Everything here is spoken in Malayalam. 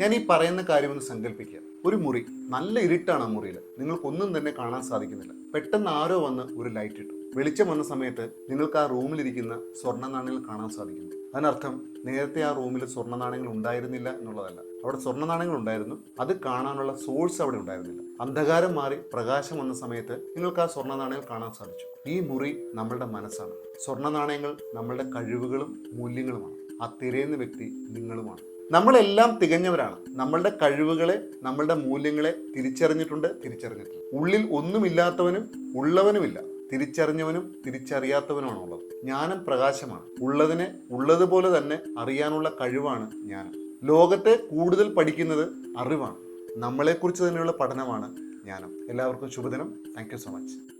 ഞാൻ ഈ പറയുന്ന കാര്യം ഒന്ന് സങ്കല്പിക്കുക. ഒരു മുറി നല്ല ഇരുട്ടാണ് ആ മുറിയിൽ നിങ്ങൾക്കൊന്നും തന്നെ കാണാൻ സാധിക്കുന്നില്ല. പെട്ടെന്ന് ആരോ വന്ന് ഒരു ലൈറ്റ് ഇട്ടു. വെളിച്ചം വന്ന സമയത്ത് നിങ്ങൾക്ക് ആ റൂമിലിരിക്കുന്ന സ്വർണ നാണയങ്ങൾ കാണാൻ സാധിക്കുന്നു. അതിനർത്ഥം നേരത്തെ ആ റൂമിൽ സ്വർണ നാണയങ്ങൾ ഉണ്ടായിരുന്നില്ല എന്നുള്ളതല്ല. അവിടെ സ്വർണ നാണയങ്ങൾ ഉണ്ടായിരുന്നു. അത് കാണാനുള്ള സോഴ്സ് അവിടെ ഉണ്ടായിരുന്നില്ല. അന്ധകാരം മാറി പ്രകാശം വന്ന സമയത്ത് നിങ്ങൾക്ക് ആ സ്വർണ നാണയങ്ങൾ കാണാൻ സാധിച്ചു. ഈ മുറി നമ്മളുടെ മനസ്സാണ്. സ്വർണ നാണയങ്ങൾ നമ്മളുടെ കഴിവുകളും മൂല്യങ്ങളുമാണ്. ആ തിരയുന്ന വ്യക്തി നിങ്ങളുമാണ്. നമ്മളെല്ലാം തികഞ്ഞവരാണ്. നമ്മളുടെ കഴിവുകളെ നമ്മളുടെ മൂല്യങ്ങളെ തിരിച്ചറിഞ്ഞിട്ടുണ്ട് തിരിച്ചറിഞ്ഞിട്ടുണ്ട് ഉള്ളിൽ ഒന്നുമില്ലാത്തവനും ഉള്ളവനുമില്ല. തിരിച്ചറിഞ്ഞവനും തിരിച്ചറിയാത്തവനുമാണ് ഉള്ളത് ജ്ഞാനം പ്രകാശമാണ്. ഉള്ളതിനെ ഉള്ളതുപോലെ തന്നെ അറിയാനുള്ള കഴിവാണ് ജ്ഞാനം. ലോകത്തെ കൂടുതൽ പഠിക്കുന്നത് അറിവാണ്. നമ്മളെക്കുറിച്ച് തന്നെയുള്ള പഠനമാണ് ജ്ഞാനം. എല്ലാവർക്കും ശുഭദിനം. Thank so much.